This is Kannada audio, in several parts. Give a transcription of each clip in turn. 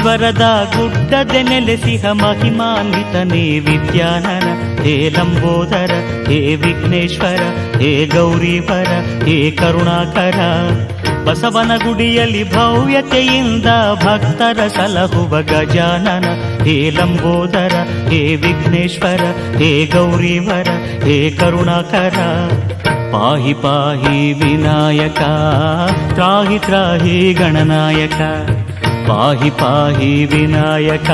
ಮಲ್ಲೇಶ್ವರದ ಗುಡ್ಡದೆ ನೆಲೆಸಿಹ ಮಹಿಮಾನ್ವಿತನೇ ವಿದ್ಯಾನನ ಹೇ ಲಂಬೋದರ ಹೇ ವಿಘ್ನೇಶ್ವರ ಹೇ ಗೌರೀವರ ಹೇ ಕರುಣಾಕರ ಬಸವನ ಗುಡಿಯಲ್ಲಿ ಭವ್ಯತೆಯಿಂದ ಭಕ್ತರ ಸಲಹುವ ಗಜಾನನ ಹೇ ಲಂಬೋದರ ಹೇ ವಿಘ್ನೇಶ್ವರ ಹೇ ಗೌರೀವರ ಹೇ ಕರುಣಾಕರ ಪಾಹಿ ಪಾಹಿ ವಿನಾಯಕ ತ್ರಾಹಿ ತ್ರಾಹಿ ಗಣನಾಯಕ ಪಾಹಿ ಪಾಹಿ ವಿನಾಯಕ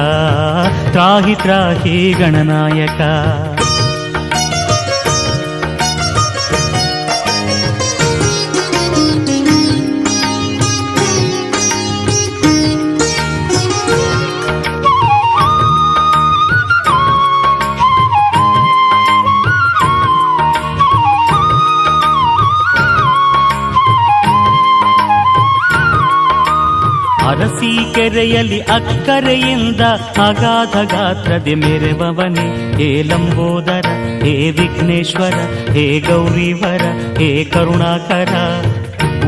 ತ್ರಾಹಿ ತ್ರಾಹಿ ಗಣನಾಯಕ ಕೆರೆಯಲ್ಲಿ ಅಕ್ಕರೆಯಿಂದ ಅಗಾಧ ಗಾತ್ರದಿ ಮೆರೆವವನೇ. ಹೇ ಲಂಬೋದರ, ಹೇ ವಿಘ್ನೇಶ್ವರ, ಹೇ ಗೌರಿವರ, ಹೇ ಕರುಣಾಕರ.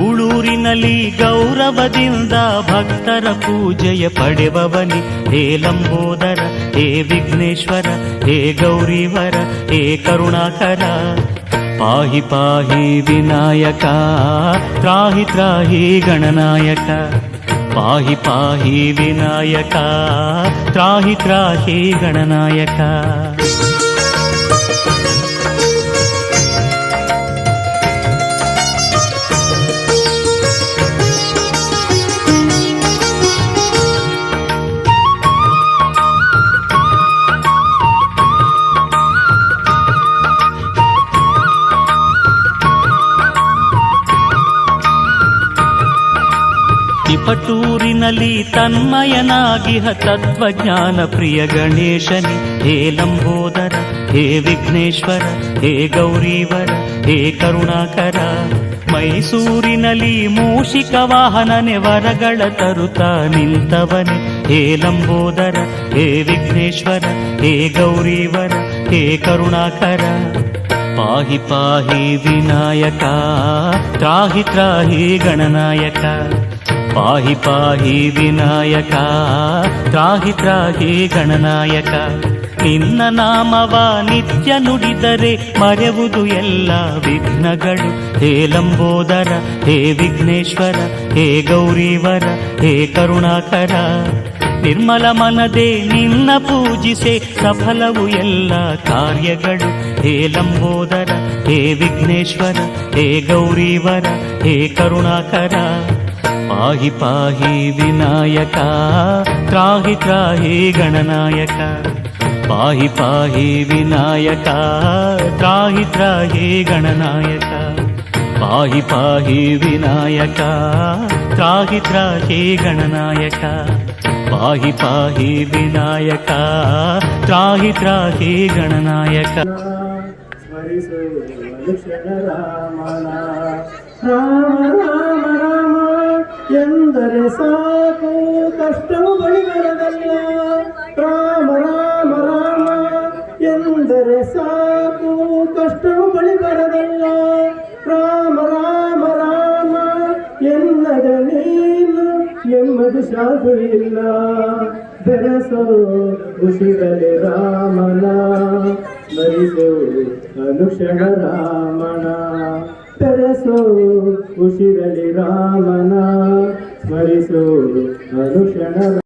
ಉಳೂರಿನಲ್ಲಿ ಗೌರವದಿಂದ ಭಕ್ತರ ಪೂಜೆಯ ಪಡೆವವನಿ. ಹೇ ಲಂಬೋದರ, ಹೇ ವಿಘ್ನೇಶ್ವರ, ಹೇ ಗೌರಿವರ, ಹೇ ಕರುಣಾಕರ. ಪಾಹಿ ಪಾಹಿ ವಿನಾಯಕ, ತ್ರಾಹಿ ತ್ರಾಹಿ ಗಣನಾಯಕ. ಪಾಹಿ ಪಾಹಿ ವಿನಾಯಕ ತ್ರಾಹಿ ತ್ರಾಹಿ ಗಣನಾಯಕ ತಿಪಟೂರಿನಲ್ಲಿ ತನ್ಮಯನಾಗಿಹ ತತ್ವಜ್ಞಾನ ಪ್ರಿಯ ಗಣೇಶನಿ, ಹೇ ಲಂಬೋದರ, ಹೇ ವಿಘ್ನೇಶ್ವರ, ಹೇ ಗೌರೀವರ, ಹೇ ಕರುಣಾಕರ, ಮೈಸೂರಿನಲ್ಲಿ ಮೂಷಿಕ ವಾಹನನೆ ವರಗಳ ತರುತ ನಿಂತವನೆ, ಹೇ ಲಂಬೋದರ, ಹೇ ವಿಘ್ನೇಶ್ವರ, ಹೇ ಗೌರೀವರ, ಹೇ ಕರುಣಾಕರ. ಪಾಹಿ ಪಾಹಿ ವಿನಾಯಕ, ತ್ರಾಹಿ ತ್ರಾಹಿ ಗಣನಾಯಕ. ಪಾಹಿ ಪಾಹಿ ವಿನಾಯಕ, ತ್ರಾಹಿ ತ್ರಾಹಿ ಗಣನಾಯಕ. ನಿನ್ನ ನಾಮವ ನಿತ್ಯ ನುಡಿದರೆ ಮರೆವುದು ಎಲ್ಲ ವಿಘ್ನಗಳು. ಹೇ ಲಂಬೋದರ, ಹೇ ವಿಘ್ನೇಶ್ವರ, ಹೇ ಗೌರಿವರ, ಹೇ ಕರುಣಾಕರ. ನಿರ್ಮಲ ಮನದೆ ನಿನ್ನ ಪೂಜಿಸೆ ಸಫಲವು ಎಲ್ಲ ಕಾರ್ಯಗಳು ಹೇ ಲಂಬೋದರ ಹೇ ವಿಘ್ನೇಶ್ವರ ಹೇ ಗೌರೀವರ ಹೇ ಕರುಣಾಕರ ಪಾಹಿ ಪಾಹಿ ವಿನಾಯಕ ತ್ರಾಹಿ ತ್ರಾಹಿ ಗಣನಾಯಕ ಪಾಹಿ ಪಾಹಿ ವಿನಾಯಕ ತ್ರಾಹಿ ತ್ರಾಹಿ ಗಣನಾಯಕ ಪಾಹಿ ಪಾಹಿ ವಿನಾಯಕ ತ್ರಾಹಿ ತ್ರಾಹಿ ಗಣನಾಯಕ ಪಾಹಿ ಪಾಹಿ ವಿನಾಯಕ, ತ್ರಾಹಿ ತ್ರಾಹಿ ಗಣನಾಯಕ. ರಾಮ ರಾಮ ರಾಮ ಎಂದರೆ ಸಾಕು ಕಷ್ಟವು ಬಳಿ ಬರದಲ್ಲ ರಾಮ ರಾಮ ರಾಮ, ಎಂದರೆ ಸಾಕು ಕಷ್ಟವು ಬಳಿ ಬರದಲ್ಲ ರಾಮ ರಾಮ ರಾಮ, ಎನ್ನದ ನೀನು ಸಾಧು ಇಲ್ಲ ಬೆರಸೋ ಉಸಿರಲೆ ರಾಮನ. ಮರಿಸೋ ಅನುಕ್ಷಣ ರಾಮನ. ಬೆರಸೋ ಉಸಿರಲಿ ರಾಮನ. ಸ್ಮರಿಸೋ ಅನುಕ್ಷಣ ಿ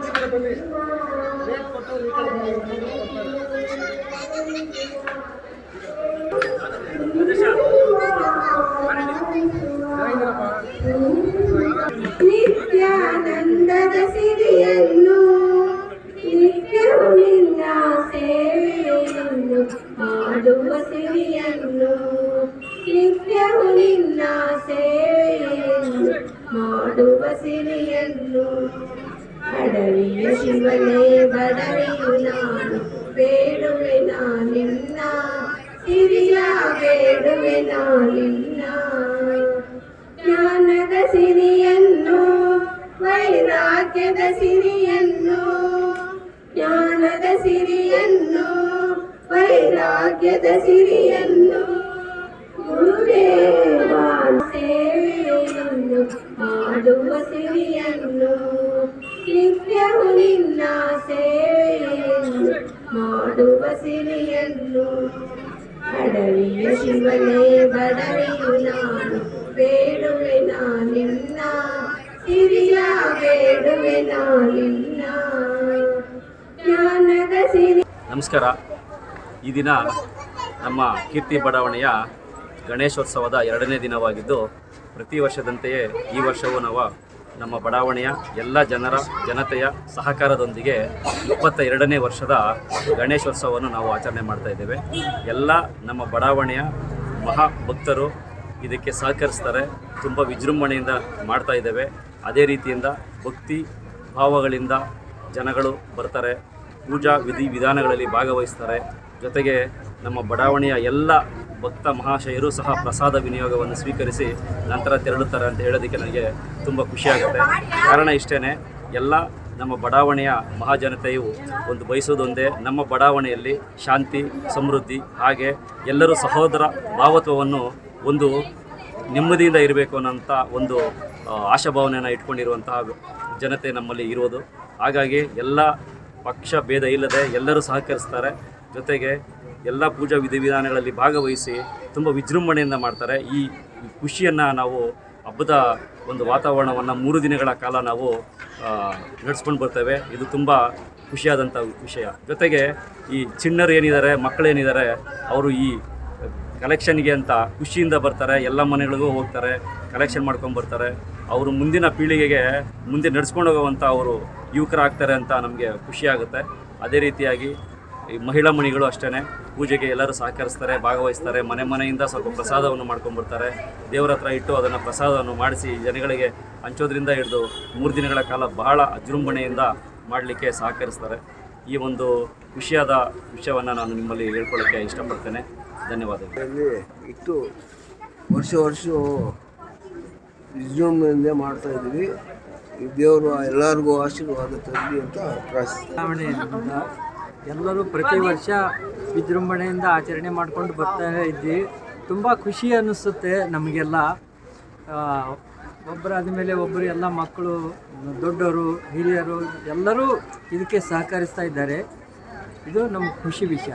ఇక్కడ కొన్ని రేట్ కొట్టాలి ఇక్కడ ಮಾಡುವ ಸಿರಿಯನ್ನು ಅಡವಿಯ ಶಿವನೇ ಬಡವಿಯು ನಾನು ಬೇಡುವೆ ನಿನ್ನ ಸಿರಿಯ ಬೇಡುವೆ ನಿನ್ನ ಜ್ಞಾನದ ಸಿರಿಯನ್ನು ವೈರಾಗ್ಯದ ಸಿರಿಯನ್ನು ಜ್ಞಾನದ ಸಿರಿಯನ್ನು ವೈರಾಗ್ಯದ ಸಿರಿಯನ್ನು ಗುರುದೇವ ಸೇವೆಯನ್ನು ಮಾಡುವ ಸಿರಿಯನ್ನು ನಿತ್ಯವು ನಿನ್ನ ಸೇವೆಯನ್ನು ಮಾಡುವ ಸಿರಿಯನ್ನು ಅಡವಿಯ ಶಿವನೇ ಬಡವಿಯು ನಾನು ಬೇಡುವೆ ನಿನ್ನ ಸಿರಿಯ ಬೇಡುವೆ ನಿನ್ನ. ಜ್ಞಾನದ ಸಿರಿ ನಮಸ್ಕಾರ. ಈ ದಿನ ನಮ್ಮ ಕೀರ್ತಿ ಬಡಾವಣೆಯ ಗಣೇಶೋತ್ಸವದ ಎರಡನೇ ದಿನವಾಗಿದ್ದು ಪ್ರತಿ ವರ್ಷದಂತೆಯೇ ಈ ವರ್ಷವೂ ನಾವು ನಮ್ಮ ಬಡಾವಣೆಯ ಎಲ್ಲ ಜನರ, ಜನತೆಯ ಸಹಕಾರದೊಂದಿಗೆ ಇಪ್ಪತ್ತ ಎರಡನೇ ವರ್ಷದ ಗಣೇಶೋತ್ಸವವನ್ನು ನಾವು ಆಚರಣೆ ಮಾಡ್ತಾ ಇದ್ದೇವೆ. ಎಲ್ಲ ನಮ್ಮ ಬಡಾವಣೆಯ ಮಹಾ ಭಕ್ತರು ಇದಕ್ಕೆ ಸಹಕರಿಸ್ತಾರೆ, ತುಂಬ ವಿಜೃಂಭಣೆಯಿಂದ ಮಾಡ್ತಾ ಇದ್ದೇವೆ. ಅದೇ ರೀತಿಯಿಂದ ಭಕ್ತಿ ಭಾವಗಳಿಂದ ಜನಗಳು ಬರ್ತಾರೆ, ಪೂಜಾ ವಿಧಿ ವಿಧಾನಗಳಲ್ಲಿ ಭಾಗವಹಿಸ್ತಾರೆ. ಜೊತೆಗೆ ನಮ್ಮ ಬಡಾವಣೆಯ ಎಲ್ಲ ಭಕ್ತ ಮಹಾಶಯರು ಸಹ ಪ್ರಸಾದ ವಿನಿಯೋಗವನ್ನು ಸ್ವೀಕರಿಸಿ ನಂತರ ತೆರಳುತ್ತಾರೆ ಅಂತ ಹೇಳೋದಕ್ಕೆ ನನಗೆ ತುಂಬ ಖುಷಿಯಾಗುತ್ತೆ. ಕಾರಣ ಇಷ್ಟೇ ಎಲ್ಲ ನಮ್ಮ ಬಡಾವಣೆಯ ಮಹಾಜನತೆಯು ಒಂದು ಬಯಸೋದೊಂದೇ, ನಮ್ಮ ಬಡಾವಣೆಯಲ್ಲಿ ಶಾಂತಿ, ಸಮೃದ್ಧಿ, ಹಾಗೆ ಎಲ್ಲರೂ ಸಹೋದರ ಭಾವತ್ವವನ್ನು ಒಂದು ನೆಮ್ಮದಿಯಿಂದ ಇರಬೇಕು ಅನ್ನೋಂಥ ಒಂದು ಆಶಾಭಾವನೆಯನ್ನು ಇಟ್ಕೊಂಡಿರುವಂತಹ ಜನತೆ ನಮ್ಮಲ್ಲಿ ಇರೋದು. ಹಾಗಾಗಿ ಎಲ್ಲ ಪಕ್ಷ ಭೇದ ಇಲ್ಲದೆ ಎಲ್ಲರೂ ಸಹಕರಿಸ್ತಾರೆ. ಜೊತೆಗೆ ಎಲ್ಲ ಪೂಜಾ ವಿಧಿವಿಧಾನಗಳಲ್ಲಿ ಭಾಗವಹಿಸಿ ತುಂಬ ವಿಜೃಂಭಣೆಯಿಂದ ಮಾಡ್ತಾರೆ. ಈ ಖುಷಿಯನ್ನು ನಾವು ಹಬ್ಬದ ಒಂದು ವಾತಾವರಣವನ್ನು ಮೂರು ದಿನಗಳ ಕಾಲ ನಾವು ನಡೆಸ್ಕೊಂಡು ಬರ್ತೇವೆ. ಇದು ತುಂಬ ಖುಷಿಯಾದಂಥ ವಿಷಯ. ಜೊತೆಗೆ ಈ ಚಿಣ್ಣರು ಏನಿದ್ದಾರೆ ಮಕ್ಕಳೇನಿದ್ದಾರೆ ಅವರು ಈ ಕಲೆಕ್ಷನ್ಗೆ ಅಂತ ಖುಷಿಯಿಂದ ಬರ್ತಾರೆ. ಎಲ್ಲ ಮನೆಗಳಿಗೂ ಹೋಗ್ತಾರೆ, ಕಲೆಕ್ಷನ್ ಮಾಡ್ಕೊಂಡು ಬರ್ತಾರೆ. ಅವರು ಮುಂದಿನ ಪೀಳಿಗೆಗೆ ಮುಂದೆ ನಡೆಸ್ಕೊಂಡು ಹೋಗುವಂಥ ಅವರು ಯುವಕರಾಗ್ತಾರೆ ಅಂತ ನಮಗೆ ಖುಷಿಯಾಗುತ್ತೆ. ಅದೇ ರೀತಿಯಾಗಿ ಈ ಮಹಿಳಾ ಮಣಿಗಳು ಅಷ್ಟೇ ಪೂಜೆಗೆ ಎಲ್ಲರೂ ಸಹಕರಿಸ್ತಾರೆ ಭಾಗವಹಿಸ್ತಾರೆ ಮನೆ ಮನೆಯಿಂದ ಸ್ವಲ್ಪ ಪ್ರಸಾದವನ್ನು ಮಾಡ್ಕೊಂಡ್ಬರ್ತಾರೆ ದೇವರ ಹತ್ರ ಇಟ್ಟು ಅದನ್ನು ಪ್ರಸಾದವನ್ನು ಮಾಡಿಸಿ ಜನಗಳಿಗೆ ಹಂಚೋದ್ರಿಂದ ಹಿಡಿದು ಮೂರು ದಿನಗಳ ಕಾಲ ಬಹಳ ಅಜೃಂಭಣೆಯಿಂದ ಮಾಡಲಿಕ್ಕೆ ಸಹಕರಿಸ್ತಾರೆ. ಈ ಒಂದು ಖುಷಿಯಾದ ವಿಷಯವನ್ನು ನಾನು ನಿಮ್ಮಲ್ಲಿ ಹೇಳ್ಕೊಳ್ಳೋಕ್ಕೆ ಇಷ್ಟಪಡ್ತೇನೆ. ಧನ್ಯವಾದಗಳು. ಇಲ್ಲಿ ಇಟ್ಟು ವರ್ಷ ವರ್ಷ ವಿಜೃಂಭಣೆಯಿಂದ ಮಾಡ್ತಾ ಇದ್ದೀವಿ. ಈ ದೇವರು ಎಲ್ಲರಿಗೂ ಆಶೀರ್ವಾದ ತರಲಿ ಅಂತ ಪ್ರಾರ್ಥಿಸ್ತೀನಿ. ಎಲ್ಲರೂ ಪ್ರತಿ ವರ್ಷ ವಿಜೃಂಭಣೆಯಿಂದ ಆಚರಣೆ ಮಾಡ್ಕೊಂಡು ಬರ್ತಾ ಇದ್ವಿ. ತುಂಬ ಖುಷಿ ಅನ್ನಿಸುತ್ತೆ ನಮಗೆಲ್ಲ. ಒಬ್ಬರಾದ ಮೇಲೆ ಒಬ್ಬರು ಎಲ್ಲ ಮಕ್ಕಳು ದೊಡ್ಡವರು ಹಿರಿಯರು ಎಲ್ಲರೂ ಇದಕ್ಕೆ ಸಹಕರಿಸ್ತಾ ಇದ್ದಾರೆ. ಇದು ನಮ್ಮ ಖುಷಿ ವಿಷಯ.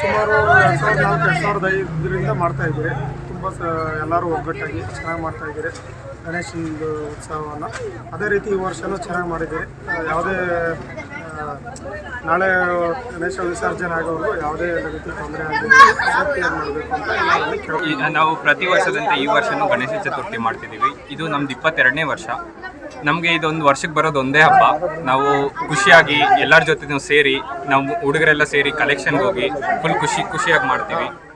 ಸುಮಾರು ಎರಡು ಸಾವಿರದ ನಾಲ್ಕು ಎರಡು ಸಾವಿರದ ಐದರಿಂದ ಮಾಡ್ತಾ ಇದ್ದೀರಿ ತುಂಬ ಸ ಎಲ್ಲರೂ ಒಗ್ಗಟ್ಟಾಗಿ ಚೆನ್ನಾಗಿ ಮಾಡ್ತಾ ಇದ್ದೀರಿ. ಗಣೇಶನ ಉತ್ಸವವನ್ನು. ಅದೇ ರೀತಿ ಈ ವರ್ಷವೂ ಚೆನ್ನಾಗಿ ಮಾಡಿದ್ದೀರಿ. ಯಾವುದೇ ನಾಳೆ ಗಣೇಶ ವಿಸರ್ಜನೆ ಆಗೋವರೆಗೂ ಯಾವುದೇ ರೀತಿ ತೊಂದರೆ ಆಗಿದೆ ಸೇಫ್ಟಿಯಾಗಿ ಮಾಡಬೇಕು ಅಂತ ಎಲ್ಲರಲ್ಲಿ ಕೇಳ್ಕೊಳ್ತೀನಿ. ಈ- ನಾವು ಪ್ರತಿ ವರ್ಷದಂತೆ ಈ ವರ್ಷನೂ ಗಣೇಶ ಚತುರ್ಥಿ ಮಾಡ್ತಿದ್ದೀವಿ. ಇದು ನಮ್ದು ಇಪ್ಪತ್ತೆರಡನೇ ವರ್ಷ. ನಮಗೆ ಇದೊಂದು ವರ್ಷಕ್ಕೆ ಬರೋದು ಒಂದೇ ಹಬ್ಬ. ನಾವು ಖುಷಿಯಾಗಿ ಎಲ್ಲರ ಜೊತೆ ಸೇರಿ, ನಾವು ಹುಡುಗರೆಲ್ಲ ಸೇರಿ ಕಲೆಕ್ಷನ್ಗೆ ಹೋಗಿ ಫುಲ್ ಖುಷಿ ಖುಷಿಯಾಗಿ ಮಾಡ್ತೀವಿ.